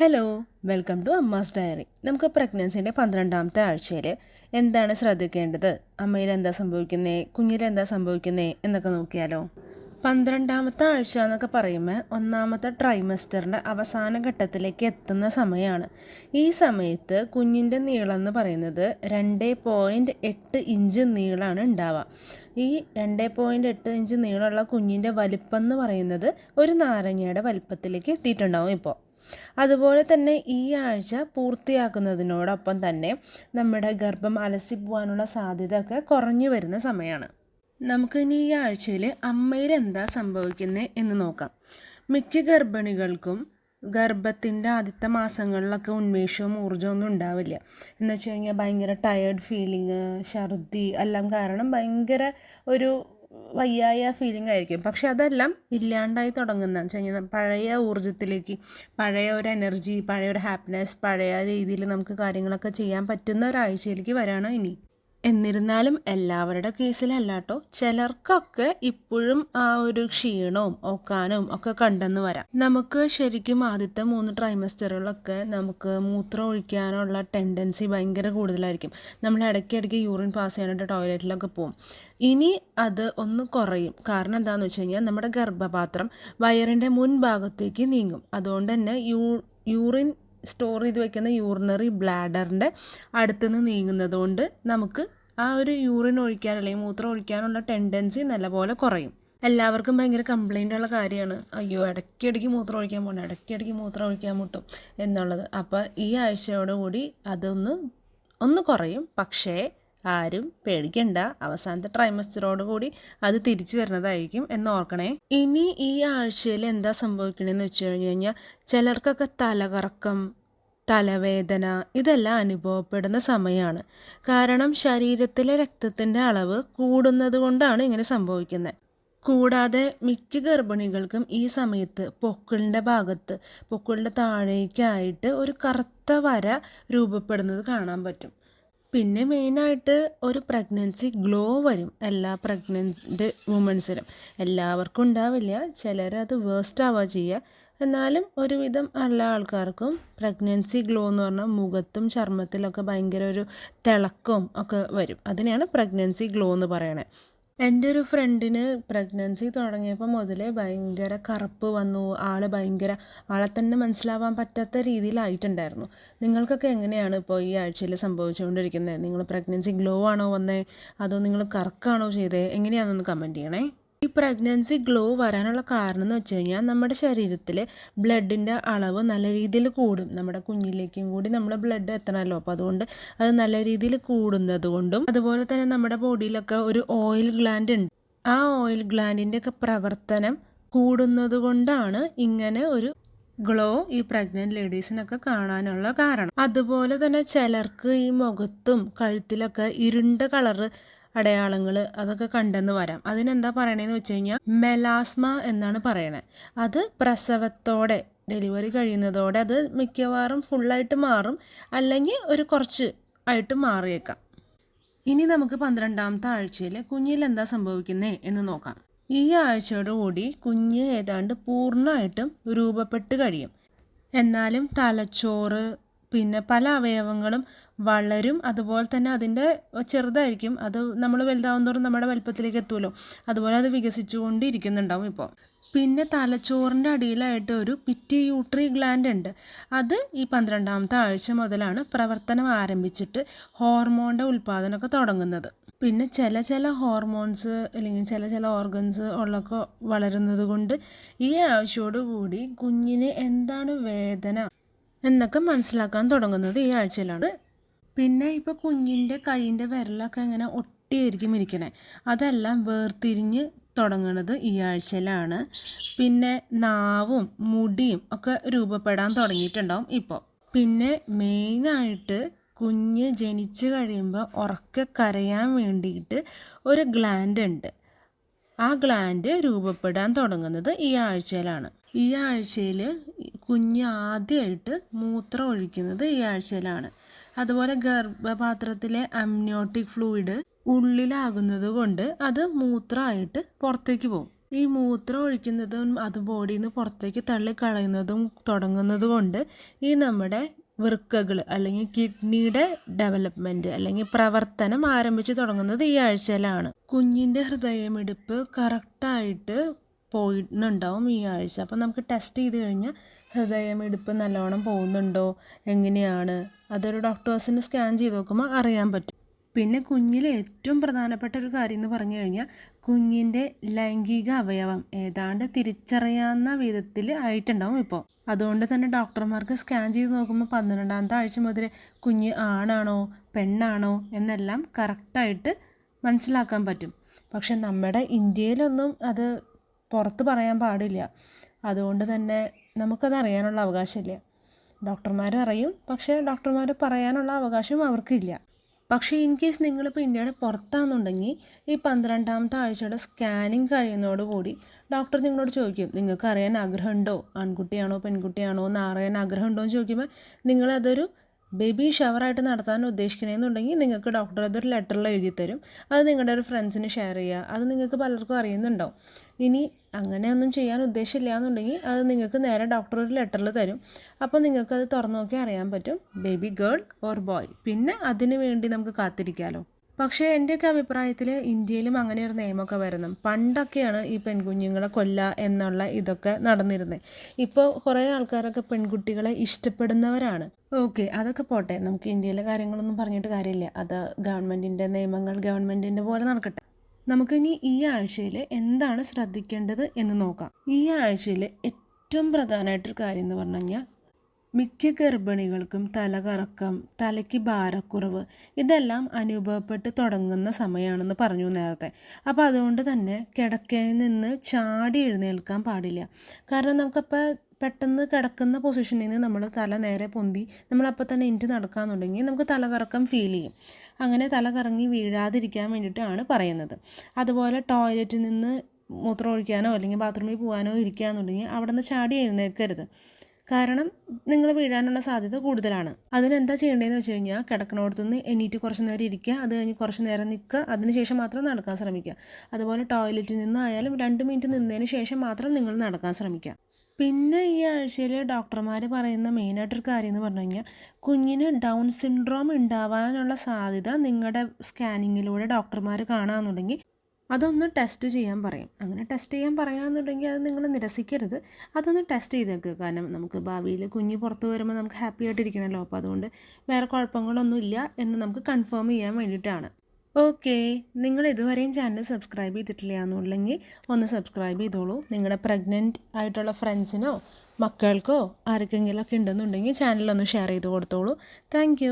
Hello welcome to Amma's diary നമുക്ക് പ്രഗ്നൻസിന്റെ പന്ത്രണ്ടാമത്തെ ആഴ്ചയിൽ എന്താണ് ശ്രദ്ധിക്കേണ്ടത്? അമ്മയിൽ എന്താ സംഭവിക്കുന്നത് കുഞ്ഞിൽ എന്താ സംഭവിക്കുന്നത് എന്നൊക്കെ നോക്കിയാലോ? പന്ത്രണ്ടാമത്തെ ആഴ്ച എന്നൊക്കെ പറയുമ്പോൾ ഒന്നാമത്തെ ട്രൈമസ്റ്ററിന്റെ അവസാന ഘട്ടത്തിലേക്ക് എത്തുന്ന സമയമാണ് ഈ സമയത്ത് കുഞ്ഞിന്റെ നീളം എന്ന് പറയുന്നത് രണ്ട് പോയിന്റ് എട്ട് ഇഞ്ച് നീളമാണ് ഉണ്ടാവുക. ഈ രണ്ട് പോയിന്റ് എട്ട് ഇഞ്ച് നീളമുള്ള കുഞ്ഞിന്റെ വലിപ്പം എന്ന് പറയുന്നത് ഒരു നാരങ്ങയുടെ വലിപ്പത്തിലേക്ക് എത്തിയിട്ടുണ്ടാവും ഇപ്പോൾ അതുപോലെ തന്നെ ഈ ആഴ്ച പൂർത്തിയാക്കുന്നതിനോടൊപ്പം തന്നെ നമ്മുടെ ഗർഭം അലസി പോകാനുള്ള സാധ്യത ഒക്കെ കുറഞ്ഞു വരുന്ന സമയമാണ് നമുക്കിനി ഈ ആഴ്ചയിൽ അമ്മയിൽ എന്താ സംഭവിക്കുന്നത് എന്ന് നോക്കാം. മിക്ക ഗർഭിണികൾക്കും ഗർഭത്തിന്റെ ആദ്യത്തെ മാസങ്ങളിലൊക്കെ ഉന്മേഷവും ഊർജവും ഒന്നും ഉണ്ടാവില്ല. എന്ന് വെച്ച് കഴിഞ്ഞാൽ ഭയങ്കര ടയേർഡ് ഫീലിങ് ഛർദി എല്ലാം കാരണം ഭയങ്കര ഒരു വയ്യായ ഫീലിംഗ് ആയിരിക്കും. പക്ഷെ അതെല്ലാം ഇല്ലാണ്ടായി തുടങ്ങുന്ന കഴിഞ്ഞാൽ പഴയ ഊർജത്തിലേക്ക് പഴയ ഒരു എനർജി പഴയ ഒരു ഹാപ്പിനെസ് പഴയ രീതിയിൽ നമുക്ക് കാര്യങ്ങളൊക്കെ ചെയ്യാൻ പറ്റുന്ന ഒരാഴ്ചയിലേക്ക് വരാണ് ഇനി. എന്നിരുന്നാലും എല്ലാവരുടെ കേസിലല്ല കേട്ടോ ചിലർക്കൊക്കെ ഇപ്പോഴും ആ ഒരു ക്ഷീണവും ഒക്കാനും ഒക്കെ കണ്ടെന്ന് വരാം. നമുക്ക് ശരിക്കും ആദ്യത്തെ മൂന്ന് ട്രൈമസ്റ്ററുകളൊക്കെ നമുക്ക് മൂത്രം ഒഴിക്കാനുള്ള ടെൻഡൻസി ഭയങ്കര കൂടുതലായിരിക്കും. നമ്മൾ ഇടയ്ക്കിടയ്ക്ക് യൂറിൻ പാസ് ചെയ്യാനായിട്ട് ടോയ്ലറ്റിലൊക്കെ പോകും ഇനി അത് ഒന്ന് കുറയും. കാരണം എന്താണെന്ന് വെച്ച് കഴിഞ്ഞാൽ നമ്മുടെ ഗർഭപാത്രം വയറിന്റെ മുൻഭാഗത്തേക്ക് നീങ്ങും. അതുകൊണ്ട് തന്നെ യൂ യൂറിൻ സ്റ്റോർ ചെയ്ത് വെക്കുന്ന യൂറിനറി ബ്ലാഡറിന്റെ അടുത്തുനിന്ന് നീങ്ങുന്നതുകൊണ്ട് നമുക്ക് ആ ഒരു യൂറിൻ ഒഴിക്കാൻ അല്ലെങ്കിൽ മൂത്രം ഒഴിക്കാനുള്ള ടെൻഡൻസി നല്ലപോലെ കുറയും. എല്ലാവർക്കും ഭയങ്കര കംപ്ലൈന്റ് ഉള്ള കാര്യമാണ്. അയ്യോ ഇടയ്ക്കിടയ്ക്ക് മൂത്രം ഒഴിക്കാൻ പോകണം ഇടയ്ക്കിടയ്ക്ക് മൂത്രം ഒഴിക്കാൻ മുട്ടും എന്നുള്ളത്. അപ്പോൾ ഈ ആഴ്ചയോടുകൂടി അതൊന്ന് ഒന്ന് കുറയും. പക്ഷേ ആരും പേടിക്കണ്ട. അവസാനത്തെ ട്രൈമസ്റ്ററോട് കൂടി അത് തിരിച്ചു വരുന്നതായിരിക്കും എന്ന് ഓർക്കണേ ഇനി ഈ ആഴ്ചയിൽ എന്താ സംഭവിക്കണമെന്ന് വെച്ച് കഴിഞ്ഞ് കഴിഞ്ഞാൽ ചിലർക്കൊക്കെ തലകറക്കം തലവേദന ഇതെല്ലാം അനുഭവപ്പെടുന്ന സമയമാണ് കാരണം ശരീരത്തിലെ രക്തത്തിന്റെ അളവ് കൂടുന്നത് കൊണ്ടാണ് ഇങ്ങനെ സംഭവിക്കുന്നത്. കൂടാതെ മിക്ക ഗർഭിണികൾക്കും ഈ സമയത്ത് പൊക്കിളിന്റെ ഭാഗത്ത് പൊക്കിളിന്റെ താഴേക്കായിട്ട് ഒരു കറുത്ത വര രൂപപ്പെടുന്നത് കാണാൻ പറ്റും. പിന്നെ മെയിനായിട്ട് ഒരു പ്രഗ്നൻസി ഗ്ലോ വരും എല്ലാ പ്രഗ്നന്റ് വുമൻസിനും. എല്ലാവർക്കും ഉണ്ടാവില്ല ചിലരത് വേസ്റ്റ് ആവുക ചെയ്യുക. എന്നാലും ഒരുവിധം എല്ലാ ആൾക്കാർക്കും പ്രഗ്നൻസി ഗ്ലോ എന്ന് പറഞ്ഞാൽ മുഖത്തും ചർമ്മത്തിലൊക്കെ ഭയങ്കര ഒരു തിളക്കവും ഒക്കെ വരും. അതിനെയാണ് പ്രഗ്നൻസി ഗ്ലോ എന്ന് പറയണേ. എന്റെ ഒരു ഫ്രണ്ടിന് പ്രഗ്നൻസി തുടങ്ങിയപ്പോൾ മുതലേ ഭയങ്കര കറുപ്പ് വന്നു. ആൾ ഭയങ്കര ആളെ തന്നെ മനസ്സിലാവാൻ പറ്റാത്ത രീതിയിലായിട്ടുണ്ടായിരുന്നു. നിങ്ങൾക്കൊക്കെ എങ്ങനെയാണ് ഇപ്പോൾ ഈ ആഴ്ചയിൽ സംഭവിച്ചുകൊണ്ടിരിക്കുന്നത്? നിങ്ങൾ പ്രഗ്നൻസി ഗ്ലോ ആണോ വന്നേ? അതോ നിങ്ങൾ കറക്കാണോ ചെയ്തേ? എങ്ങനെയാണെന്നൊന്ന് കമന്റ് ചെയ്യണേ. ഈ പ്രഗ്നൻസി ഗ്ലോ വരാനുള്ള കാരണം എന്ന് വെച്ച് കഴിഞ്ഞാൽ നമ്മുടെ ശരീരത്തിൽ ബ്ലഡിന്റെ അളവ് നല്ല രീതിയിൽ കൂടും. നമ്മുടെ കുഞ്ഞിലേക്കും കൂടി നമ്മുടെ ബ്ലഡ് എത്തണമല്ലോ. അപ്പോൾ അതുകൊണ്ട് അത് നല്ല രീതിയിൽ കൂടുന്നത് കൊണ്ടും അതുപോലെ തന്നെ നമ്മുടെ ബോഡിയിലൊക്കെ ഒരു ഓയിൽ ഗ്ലാൻഡ് ഉണ്ട്. ആ ഓയിൽ ഗ്ലാൻഡിന്റെ ഒക്കെ പ്രവർത്തനം കൂടുന്നത് കൊണ്ടാണ് ഇങ്ങനെ ഒരു ഗ്ലോ ഈ പ്രഗ്നന്റ് ലേഡീസിനൊക്കെ കാണാനുള്ള കാരണം. അതുപോലെ തന്നെ ചിലർക്ക് ഈ മുഖത്തും കഴുത്തിലൊക്കെ ഇരുണ്ട കളറ് അടയാളങ്ങൾ അതൊക്കെ കണ്ടെന്ന് വരാം. അതിനെന്താ പറയണതെന്ന് വെച്ച് കഴിഞ്ഞാൽ മെലാസ്മ എന്നാണ് പറയണത് അത് പ്രസവത്തോടെ ഡെലിവറി കഴിയുന്നതോടെ അത് മിക്കവാറും ഫുള്ളായിട്ട് മാറും. അല്ലെങ്കിൽ ഒരു കുറച്ച് ആയിട്ട് മാറിയേക്കാം. ഇനി നമുക്ക് പന്ത്രണ്ടാമത്തെ ആഴ്ചയിൽ കുഞ്ഞിൽ എന്താ സംഭവിക്കുന്നത് എന്ന് നോക്കാം. ഈ ആഴ്ചയോടുകൂടി കുഞ്ഞ് ഏതാണ്ട് പൂർണമായിട്ടും രൂപപ്പെട്ട് കഴിയും. എന്നാലും തലച്ചോറ് പിന്നെ പല അവയവങ്ങളും വളരും. അതുപോലെ തന്നെ അതിന്റെ ചെറുതായിരിക്കും. അത് നമ്മൾ വലുതാവും തോറും നമ്മുടെ വലുപ്പത്തിലേക്ക് എത്തുമല്ലോ അതുപോലെ അത് വികസിച്ചുകൊണ്ടിരിക്കുന്നുണ്ടാവും ഇപ്പോൾ പിന്നെ തലച്ചോറിന്റെ അടിയിലായിട്ട് ഒരു പിറ്റി യൂട്രി ഗ്ലാൻഡ് ഉണ്ട്. അത് ഈ പന്ത്രണ്ടാമത്തെ ആഴ്ച മുതലാണ് പ്രവർത്തനം ആരംഭിച്ചിട്ട് ഹോർമോണിന്റെ ഉൽപ്പാദനമൊക്കെ തുടങ്ങുന്നത്. പിന്നെ ചില ചില ഹോർമോൺസ് അല്ലെങ്കിൽ ചില ചില ഓർഗൻസ് ഉള്ളൊക്കെ വളരുന്നത് കൊണ്ട് ഈ ആഴ്ചയോടുകൂടി കുഞ്ഞിന് എന്താണ് വേദന? എന്നൊക്കെ മനസ്സിലാക്കാൻ തുടങ്ങുന്നത് ഈ ആഴ്ചയിലാണ്. പിന്നെ ഇപ്പോൾ കുഞ്ഞിന്റെ കൈയിന്റെ വിരലൊക്കെ ഇങ്ങനെ ഒട്ടിയായിരിക്കും ഇരിക്കണേ. അതെല്ലാം വേർതിരിഞ്ഞ് തുടങ്ങുന്നത് ഈ ആഴ്ചയിലാണ്. പിന്നെ നാവും മുടിയും ഒക്കെ രൂപപ്പെടാൻ തുടങ്ങിയിട്ടുണ്ടാവും ഇപ്പോൾ പിന്നെ മെയിനായിട്ട് കുഞ്ഞ് ജനിച്ചു കഴിയുമ്പോൾ ഉറക്കെ കരയാൻ വേണ്ടിയിട്ട് ഒരു ഗ്ലാൻഡ് ഉണ്ട്. ആ ഗ്ലാൻഡ് രൂപപ്പെടാൻ തുടങ്ങുന്നത് ഈ ആഴ്ചയിലാണ്. ഈ ആഴ്ചയിൽ കുഞ്ഞ് ആദ്യമായിട്ട് മൂത്രം ഒഴിക്കുന്നത് ഈ ആഴ്ചയിലാണ്. അതുപോലെ ഗർഭപാത്രത്തിലെ അമ്നിയോട്ടിക് ഫ്ലൂയിഡ് ഉള്ളിലാകുന്നത് കൊണ്ട് അത് മൂത്രമായിട്ട് പുറത്തേക്ക് പോകും. ഈ മൂത്രം ഒഴിക്കുന്നതും അത് ബോഡിയിൽ നിന്ന് പുറത്തേക്ക് തള്ളിക്കളയുന്നതും തുടങ്ങുന്നത് കൊണ്ട് ഈ നമ്മുടെ വൃക്കകൾ അല്ലെങ്കിൽ കിഡ്നിയുടെ ഡെവലപ്മെന്റ് അല്ലെങ്കിൽ പ്രവർത്തനം ആരംഭിച്ചു തുടങ്ങുന്നത് ഈ ആഴ്ചയിലാണ്. കുഞ്ഞിന്റെ ഹൃദയമിടിപ്പ് കറക്റ്റായിട്ട് പോയിട്ടുണ്ടാവും ഈ ആഴ്ച. അപ്പം നമുക്ക് ടെസ്റ്റ് ചെയ്ത് കഴിഞ്ഞാൽ ഹൃദയമിടിപ്പ് നല്ലോണം പോകുന്നുണ്ടോ? എങ്ങനെയാണ്? അതൊരു ഡോക്ടേഴ്സിന് സ്കാൻ ചെയ്ത് നോക്കുമ്പോൾ അറിയാൻ പറ്റും. പിന്നെ കുഞ്ഞിലെ ഏറ്റവും പ്രധാനപ്പെട്ട ഒരു കാര്യം എന്ന് പറഞ്ഞു കഴിഞ്ഞാൽ കുഞ്ഞിന്റെ ലൈംഗിക അവയവം ഏതാണ്ട് തിരിച്ചറിയാവുന്ന വിധത്തിൽ ആയിട്ടുണ്ടാവും ഇപ്പോൾ അതുകൊണ്ട് തന്നെ ഡോക്ടർമാർക്ക് സ്കാൻ ചെയ്ത് നോക്കുമ്പോൾ പന്ത്രണ്ടാമത്തെ ആഴ്ച മുതൽ കുഞ്ഞ് ആണാണോ പെണ്ണാണോ എന്നെല്ലാം കറക്റ്റായിട്ട് മനസ്സിലാക്കാൻ പറ്റും. പക്ഷെ നമ്മുടെ ഇന്ത്യയിലൊന്നും അത് പുറത്ത് പറയാൻ പാടില്ല. അതുകൊണ്ട് തന്നെ നമുക്കത് അറിയാനുള്ള അവകാശമില്ല. ഡോക്ടർമാർ അറിയും. പക്ഷേ ഡോക്ടർമാർ പറയാനുള്ള അവകാശം അവർക്കില്ല. പക്ഷേ ഇൻ കേസ് നിങ്ങളിപ്പോൾ ഇന്ത്യയുടെ പുറത്താണെന്നുണ്ടെങ്കിൽ ഈ പന്ത്രണ്ടാമത്തെ ആഴ്ചയുടെ സ്കാനിങ് കഴിയുന്നതോടുകൂടി ഡോക്ടർ നിങ്ങളോട് ചോദിക്കും നിങ്ങൾക്ക് അറിയാൻ ആഗ്രഹമുണ്ടോ? ആൺകുട്ടിയാണോ പെൺകുട്ടിയാണോ? എന്ന് അറിയാൻ ആഗ്രഹമുണ്ടോ? എന്ന് ചോദിക്കുമ്പോൾ നിങ്ങളതൊരു ബേബി ഷവറായിട്ട് നടത്താൻ ഉദ്ദേശിക്കണമെന്നുണ്ടെങ്കിൽ നിങ്ങൾക്ക് ഡോക്ടർ അതൊരു ലെറ്ററിൽ എഴുതി തരും അത് നിങ്ങളുടെ ഒരു ഫ്രണ്ട്സിന് ഷെയർ ചെയ്യുക. അത് നിങ്ങൾക്ക് പലർക്കും അറിയുന്നുണ്ടാവും ഇനി അങ്ങനെയൊന്നും ചെയ്യാൻ ഉദ്ദേശമില്ല എന്നുണ്ടെങ്കിൽ അത് നിങ്ങൾക്ക് നേരെ ഡോക്ടർ ഒരു ലെറ്ററിൽ തരും. അപ്പോൾ നിങ്ങൾക്ക് അത് തുറന്നു നോക്കി അറിയാൻ പറ്റും ബേബി ഗേൾ ഓർ ബോയ് പിന്നെ അതിന് വേണ്ടി നമുക്ക് കാത്തിരിക്കാമല്ലോ പക്ഷേ എന്റെയൊക്കെ അഭിപ്രായത്തിൽ ഇന്ത്യയിലും അങ്ങനെ ഒരു നിയമമൊക്കെ വരുന്നു. പണ്ടൊക്കെയാണ് ഈ പെൺകുഞ്ഞുങ്ങളെ കൊല്ല എന്നുള്ള ഇതൊക്കെ നടന്നിരുന്നത് ഇപ്പോൾ കുറേ ആൾക്കാരൊക്കെ പെൺകുട്ടികളെ ഇഷ്ടപ്പെടുന്നവരാണ്. ഓക്കെ അതൊക്കെ പോട്ടെ. നമുക്ക് ഇന്ത്യയിലെ കാര്യങ്ങളൊന്നും പറഞ്ഞിട്ട് കാര്യമില്ല. അത് ഗവൺമെന്റിന്റെ നിയമങ്ങൾ ഗവൺമെന്റിന്റെ പോലെ നടക്കട്ടെ. നമുക്കിനി ഈ ആഴ്ചയിൽ എന്താണ് ശ്രദ്ധിക്കേണ്ടത് എന്ന് നോക്കാം. ഈ ആഴ്ചയിൽ ഏറ്റവും പ്രധാനമായിട്ടൊരു കാര്യം എന്ന് പറഞ്ഞു കഴിഞ്ഞാൽ മിക്ക ഗർഭിണികൾക്കും തലകറക്കം തലയ്ക്ക് ഭാരക്കുറവ് ഇതെല്ലാം അനുഭവപ്പെട്ട് തുടങ്ങുന്ന സമയമാണെന്ന് പറഞ്ഞു നേരത്തെ. അപ്പോൾ അതുകൊണ്ട് തന്നെ കിടക്കയിൽ നിന്ന് ചാടി എഴുന്നേൽക്കാൻ പാടില്ല. കാരണം നമുക്കപ്പോൾ പെട്ടെന്ന് കിടക്കുന്ന പൊസിഷനിൽ നിന്ന് നമ്മൾ തല നേരെ പൊന്തി നമ്മളപ്പോൾ തന്നെ എണീറ്റ് നടക്കാമെന്നുണ്ടെങ്കിൽ നമുക്ക് തലകറക്കം ഫീൽ ചെയ്യും. അങ്ങനെ തല കറങ്ങി വീഴാതിരിക്കാൻ വേണ്ടിയിട്ടാണ് പറയുന്നത്. അതുപോലെ ടോയ്ലറ്റിൽ നിന്ന് മൂത്രം ഒഴിക്കാനോ അല്ലെങ്കിൽ ബാത്റൂമിൽ പോകാനോ ഇരിക്കുകയെന്നുണ്ടെങ്കിൽ അവിടെ നിന്ന് ചാടി എഴുന്നേൽക്കരുത് കാരണം നിങ്ങൾ വീഴാനുള്ള സാധ്യത കൂടുതലാണ്. അതിനെന്താ ചെയ്യേണ്ടതെന്ന് വെച്ച് കഴിഞ്ഞാൽ കിടക്കണോടത്തുനിന്ന് എണീറ്റ് കുറച്ച് നേരം ഇരിക്കുക അത് കഴിഞ്ഞ് കുറച്ച് നേരം നിൽക്കുക അതിനുശേഷം മാത്രം നടക്കാൻ ശ്രമിക്കുക. അതുപോലെ ടോയ്ലറ്റിൽ നിന്നായാലും രണ്ട് മിനിറ്റ് നിന്നതിന് ശേഷം മാത്രം നിങ്ങൾ നടക്കാൻ ശ്രമിക്കുക. പിന്നെ ഈ ആഴ്ചയിൽ ഡോക്ടർമാർ പറയുന്ന മെയിനായിട്ടൊരു കാര്യം എന്ന് പറഞ്ഞു കഴിഞ്ഞാൽ കുഞ്ഞിന് ഡൗൺ സിൻഡ്രോം ഉണ്ടാവാനുള്ള സാധ്യത നിങ്ങളുടെ സ്കാനിങ്ങിലൂടെ ഡോക്ടർമാർ കാണാമെന്നുണ്ടെങ്കിൽ അതൊന്ന് ടെസ്റ്റ് ചെയ്യാൻ പറയും. അങ്ങനെ ടെസ്റ്റ് ചെയ്യാൻ പറയാമെന്നുണ്ടെങ്കിൽ അത് നിങ്ങൾ നിരസിക്കരുത്. അതൊന്ന് ടെസ്റ്റ് ചെയ്തേക്കുക കാരണം നമുക്ക് ഭാവിയിൽ കുഞ്ഞ് പുറത്ത് വരുമ്പോൾ നമുക്ക് ഹാപ്പി ആയിട്ടിരിക്കണമല്ലോ അപ്പോൾ അതുകൊണ്ട് വേറെ കുഴപ്പങ്ങളൊന്നും ഇല്ല എന്ന് നമുക്ക് കൺഫേം ചെയ്യാൻ വേണ്ടിയിട്ടാണ്. ഓക്കെ. നിങ്ങൾ ഇതുവരെയും ചാനൽ സബ്സ്ക്രൈബ് ചെയ്തിട്ടില്ല എന്നുണ്ടെങ്കിൽ ഒന്ന് സബ്സ്ക്രൈബ് ചെയ്തോളൂ. നിങ്ങളുടെ പ്രഗ്നന്റ് ആയിട്ടുള്ള ഫ്രണ്ട്സിനോ മക്കൾക്കോ ആർക്കെങ്കിലും ഒക്കെ ഉണ്ടെന്നുണ്ടെങ്കിൽ ചാനലൊന്ന് ഷെയർ ചെയ്ത് കൊടുത്തോളൂ. താങ്ക്